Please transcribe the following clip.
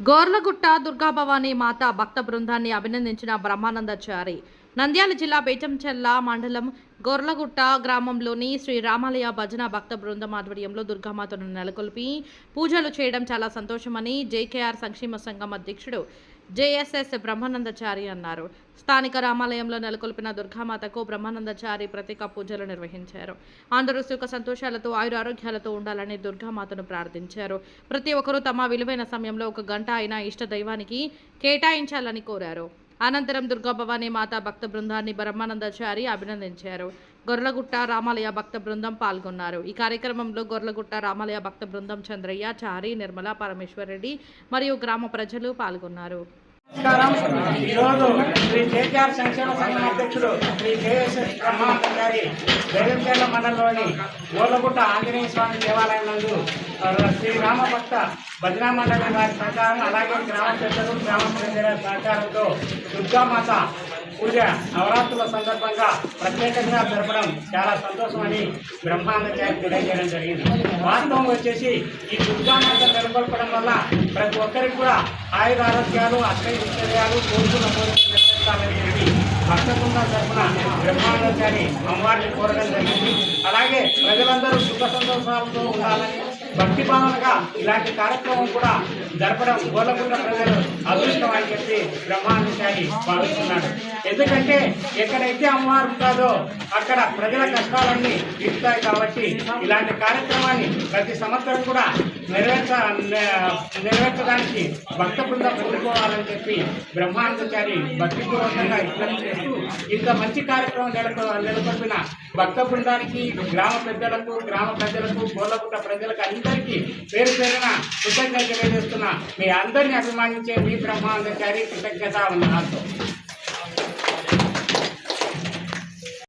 గోర్లగుట్ట దుర్గాభవాని మాత భక్త బృందాన్ని అభినందించిన బ్రహ్మానందాచారి నంద్యాల జిల్లా బేచంచెల్ల మండలం గొర్లగుట్ట గ్రామంలోని శ్రీ రామాలయ భజన భక్త బృందం ఆధ్వర్యంలో దుర్గామాతను నెలకొల్పి పూజలు చేయడం చాలా సంతోషమని జేకేఆర్ సంక్షేమ సంఘం అధ్యక్షుడు జేఎస్ఎస్ బ్రహ్మానందచారి అన్నారు. స్థానిక రామాలయంలో నెలకొల్పిన దుర్గామాతకు బ్రహ్మానందచారి ప్రత్యేక పూజలు నిర్వహించారు. అందరూ సుఖ సంతోషాలతో ఆయురారోగ్యాలతో ఉండాలని దుర్గామాతను ప్రార్థించారు. ప్రతి ఒక్కరూ తమ విలువైన సమయంలో ఒక గంట అయినా ఇష్ట దైవానికి కేటాయించాలని కోరారు. అనంతరం దుర్గాభవాని మాతా భక్త బృందాన్ని బ్రహ్మానందాచారి అభినందించారు. గొర్లగుట్ట రామాలయ భక్త బృందం పాల్గొన్నారు. ఈ కార్యక్రమంలో గొర్లగుట్ట రామాలయ భక్త బృందం చంద్రయ్య చారి నిర్మల పరమేశ్వరరెడ్డి మరియు గ్రామ ప్రజలు పాల్గొన్నారు. నమస్కారం. ఈరోజు శ్రీ కేటీఆర్ సంక్షేమ సంఘం అధ్యక్షుడు శ్రీ కేఎస్ఎస్ బ్రహ్మానందారి బెదంచెర్ల మండలంలోని గోర్లగుట్ట ఆంజనేయ స్వామి దేవాలయం నందు శ్రీ రామభక్త భజనా మండలి వారి సహకారం అలాగే గ్రామ పెద్దలు గ్రామ ప్రజల సహకారంతో దుర్గామాత పూజ నవరాత్రుల సందర్భంగా ప్రత్యేకంగా జరపడం చాలా సంతోషమని బ్రహ్మాండాచార్య తెలియజేయడం జరిగింది. వాస్తవం వచ్చేసి ఈ దుర్గామాత నెలకొల్పడం వల్ల ప్రతి ఒక్కరికి కూడా ఆయుధ ఆరోగ్యాలు అష్టైశ్వర్యాలు కోరుకున్న కోరికలు నెరవేర్చాలని చెప్పి భక్తకుండ తరఫున బ్రహ్మాండాచారి అమ్మవారిని కోరడం జరిగింది. అలాగే ప్రజలందరూ సుఖ సంతోషాలతో ఉండాలని భక్తి భావనగా ఇలాంటి కార్యక్రమం కూడా జరపడం గోలకుండ ప్రజలు అదృష్టం అని చెప్పి బ్రహ్మాండాచారి భావిస్తున్నాడు ఎందుకంటే ఎక్కడైతే అమ్మవారు ఉంటుందో అక్కడ ప్రజల కష్టాలన్నీ తీరుతాయి కాబట్టి ఇలాంటి కార్యక్రమాన్ని ప్రతి సంవత్సరం కూడా నెరవేర్చ నెరవేర్చడానికి భక్త బృందం ఎదుర్కోవాలని చెప్పి బ్రహ్మానందచారి భక్తి పూర్వకంగా విజ్ఞప్తి చేస్తూ ఇంత మంచి కార్యక్రమం నెలకొ నెలకొల్పిన భక్త బృందానికి గ్రామ పెద్దలకు గ్రామ ప్రజలకు గోలగుట్ట ప్రజలకు అందరికీ పేరు పేరున కృతజ్ఞత తెలియజేస్తున్న. మీ అందరిని అభిమానించే మీ బ్రహ్మానందచారి కృతజ్ఞత వందనాలతో